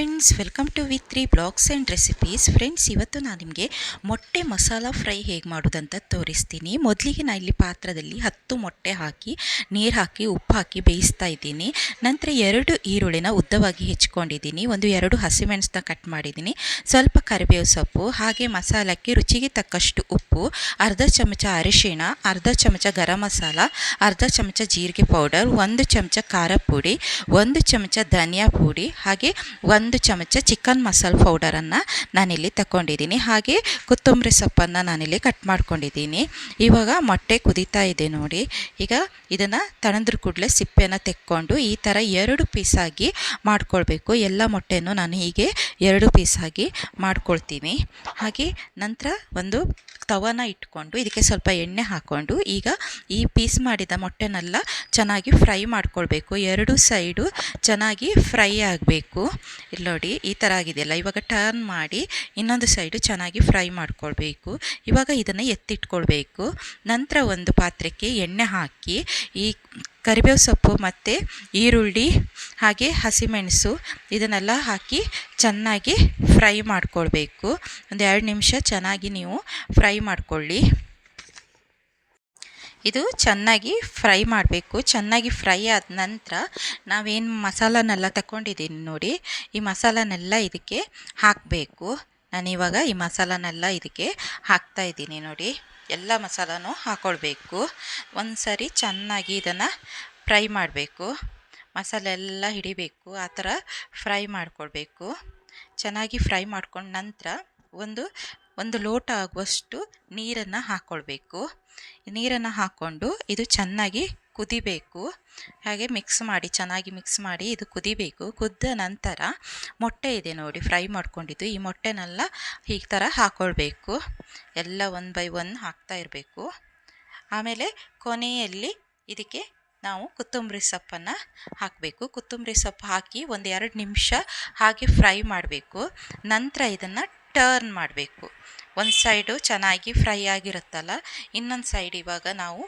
Welcome to with three blogs and recipes friends ಇವತ್ತು ನಾನು ನಿಮಗೆ ಮೊಟ್ಟೆ ಮಸಾಲ ಫ್ರೈ ಹೇಗೆ ಮಾಡೋದಂತ ತೋರಿಸ್ತೀನಿ. ಮೊದಲಿಗೆ ನಾನು ಇಲ್ಲಿ ಪಾತ್ರದಲ್ಲಿ ಹತ್ತು ಮೊಟ್ಟೆ ಹಾಕಿ, ನೀರು ಹಾಕಿ, ಉಪ್ಪು ಹಾಕಿ ಬೇಯಿಸ್ತಾ ಇದ್ದೀನಿ. ನಂತರ ಎರಡು ಈರುಳ್ಳಿನ ಉದ್ದವಾಗಿ ಹೆಚ್ಕೊಂಡಿದ್ದೀನಿ. ಒಂದು ಎರಡು ಹಸಿಮೆಣಸನ್ನ ಕಟ್ ಮಾಡಿದ್ದೀನಿ. ಸ್ವಲ್ಪ ಕರಿಬೇವು ಸೊಪ್ಪು, ಹಾಗೆ ಮಸಾಲಕ್ಕೆ ರುಚಿಗೆ ತಕ್ಕಷ್ಟು ಉಪ್ಪು, ಅರ್ಧ ಚಮಚ ಅರಿಶಿಣ, ಅರ್ಧ ಚಮಚ ಗರಂ ಮಸಾಲ, ಅರ್ಧ ಚಮಚ ಜೀರಿಗೆ ಪೌಡರ್, ಒಂದು ಚಮಚ ಖಾರ ಪುಡಿ, ಒಂದು ಚಮಚ ಧನಿಯಾ ಪುಡಿ, ಹಾಗೆ ಒಂದು ಚಮಚ ಚಿಕನ್ ಮಸಾಲ ಪೌಡರನ್ನು ನಾನಿಲ್ಲಿ ತಗೊಂಡಿದ್ದೀನಿ ಹಾಗೆ ಕೊತ್ತಂಬರಿ ಸೊಪ್ಪನ್ನು ನಾನಿಲ್ಲಿ ಕಟ್ ಮಾಡ್ಕೊಂಡಿದ್ದೀನಿ. ಇವಾಗ ಮೊಟ್ಟೆ ಕುದೀತಾ ಇದೆ ನೋಡಿ. ಈಗ ಇದನ್ನು ತಣಂದ್ರ ಕೂಡಲೇ ಸಿಪ್ಪೆಯನ್ನು ತೆಕ್ಕೊಂಡು ಈ ಥರ ಎರಡು ಪೀಸಾಗಿ ಮಾಡ್ಕೊಳ್ಬೇಕು. ಎಲ್ಲ ಮೊಟ್ಟೆನೂ ನಾನು ಹೀಗೆ ಎರಡು ಪೀಸಾಗಿ ಮಾಡ್ಕೊಳ್ತೀನಿ. ಹಾಗೆ ನಂತರ ಒಂದು ತವನ ಇಟ್ಕೊಂಡು ಇದಕ್ಕೆ ಸ್ವಲ್ಪ ಎಣ್ಣೆ ಹಾಕ್ಕೊಂಡು ಈಗ ಈ ಪೀಸ್ ಮಾಡಿದ ಮೊಟ್ಟೆನೆಲ್ಲ ಚೆನ್ನಾಗಿ ಫ್ರೈ ಮಾಡ್ಕೊಳ್ಬೇಕು. ಎರಡು ಸೈಡು ಚೆನ್ನಾಗಿ ಫ್ರೈ ಆಗಬೇಕು. ಇಲ್ಲಿ ನೋಡಿ, ಈ ಥರ ಆಗಿದೆಯಲ್ಲ. ಇವಾಗ ಟರ್ನ್ ಮಾಡಿ ಇನ್ನೊಂದು ಸೈಡು ಚೆನ್ನಾಗಿ ಫ್ರೈ ಮಾಡ್ಕೊಳ್ಬೇಕು. ಇವಾಗ ಇದನ್ನು ಎತ್ತಿಟ್ಕೊಳ್ಬೇಕು. ನಂತರ ಒಂದು ಪಾತ್ರೆಗೆ ಎಣ್ಣೆ ಹಾಕಿ, ಈ ಕರಿಬೇವು ಸೊಪ್ಪು ಮತ್ತು ಈರುಳ್ಳಿ, ಹಾಗೆ ಹಸಿಮೆಣಸು ಇದನ್ನೆಲ್ಲ ಹಾಕಿ ಚೆನ್ನಾಗಿ ಫ್ರೈ ಮಾಡ್ಕೊಳ್ಬೇಕು. ಒಂದು ಎರಡು ನಿಮಿಷ ಚೆನ್ನಾಗಿ ನೀವು ಫ್ರೈ ಮಾಡ್ಕೊಳ್ಳಿ. ಇದು ಚೆನ್ನಾಗಿ ಫ್ರೈ ಮಾಡಬೇಕು. ಚೆನ್ನಾಗಿ ಫ್ರೈ ಆದ ನಂತರ ನಾವೇನು ಮಸಾಲನೆಲ್ಲ ತಗೊಂಡಿದ್ದೀನಿ ನೋಡಿ, ಈ ಮಸಾಲನೆಲ್ಲ ಇದಕ್ಕೆ ಹಾಕಬೇಕು. ನಾನಿವಾಗ ಈ ಮಸಾಲನೆಲ್ಲ ಇದಕ್ಕೆ ಹಾಕ್ತಾ ಇದ್ದೀನಿ ನೋಡಿ. ಎಲ್ಲ ಮಸಾಲನೂ ಹಾಕ್ಕೊಳ್ಬೇಕು ಒಂದು ಸರಿ ಚೆನ್ನಾಗಿ ಇದನ್ನು ಫ್ರೈ ಮಾಡಬೇಕು. ಮಸಾಲೆ ಎಲ್ಲ ಹಿಡಿಬೇಕು. ಆ ಥರ ಫ್ರೈ ಮಾಡ್ಕೊಳ್ಬೇಕು. ಚೆನ್ನಾಗಿ ಫ್ರೈ ಮಾಡ್ಕೊಂಡ ನಂತರ ಒಂದು ಒಂದು ಲೋಟ ಆಗುವಷ್ಟು ನೀರನ್ನು ಹಾಕ್ಕೊಳ್ಬೇಕು ನೀರನ್ನು ಹಾಕ್ಕೊಂಡು ಇದು ಚೆನ್ನಾಗಿ ಕುದಿಬೇಕು. ಹಾಗೆ ಮಿಕ್ಸ್ ಮಾಡಿ, ಚೆನ್ನಾಗಿ ಮಿಕ್ಸ್ ಮಾಡಿ ಇದು ಕುದಿಬೇಕು. ಕುದ್ದ ನಂತರ ಮೊಟ್ಟೆ ಇದೆ ನೋಡಿ, ಫ್ರೈ ಮಾಡ್ಕೊಂಡಿದ್ದು. ಈ ಮೊಟ್ಟೆನೆಲ್ಲ ಈ ಥರ ಹಾಕ್ಕೊಳ್ಬೇಕು ಎಲ್ಲ ಒನ್ ಬೈ ಒನ್ ಹಾಕ್ತಾ ಇರಬೇಕು. ಆಮೇಲೆ ಕೊನೆಯಲ್ಲಿ ಇದಕ್ಕೆ ನಾವು ಕೊತ್ತಂಬರಿ ಸೊಪ್ಪನ್ನು ಹಾಕಬೇಕು. ಕೊತ್ತಂಬರಿ ಸೊಪ್ಪು ಹಾಕಿ ಒಂದು ಎರಡು ನಿಮಿಷ ಹಾಗೆ ಫ್ರೈ ಮಾಡಬೇಕು. ನಂತರ ಇದನ್ನು ಟರ್ನ್ ಮಾಡಬೇಕು. ಒಂದು ಸೈಡು ಚೆನ್ನಾಗಿ ಫ್ರೈ ಆಗಿರುತ್ತಲ್ಲ, ಇನ್ನೊಂದು ಸೈಡ್ ಇವಾಗ ನಾವು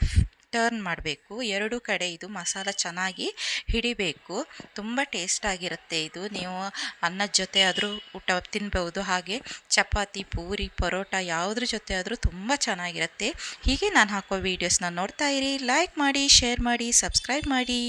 ಟರ್ನ್ ಮಾಡಬೇಕು. ಎರಡು ಕಡೆ ಇದು ಮಸಾಲ ಚೆನ್ನಾಗಿ ಹಿಡಿಬೇಕು. ತುಂಬ ಟೇಸ್ಟಾಗಿರುತ್ತೆ ಇದು. ನೀವು ಅನ್ನದ ಜೊತೆ ಆದರೂ ಊಟ ತಿನ್ಬೋದು ಹಾಗೆ ಚಪಾತಿ, ಪೂರಿ, ಪರೋಟ ಯಾವುದ್ರ ಜೊತೆ ಆದರೂ ತುಂಬ ಚೆನ್ನಾಗಿರುತ್ತೆ. ಹೀಗೆ ನಾನು ಹಾಕೋ ವೀಡಿಯೋಸ್ನ ನೋಡ್ತಾ ಇರಿ. ಲೈಕ್ ಮಾಡಿ ಶೇರ್ ಮಾಡಿ ಸಬ್ಸ್ಕ್ರೈಬ್ ಮಾಡಿ.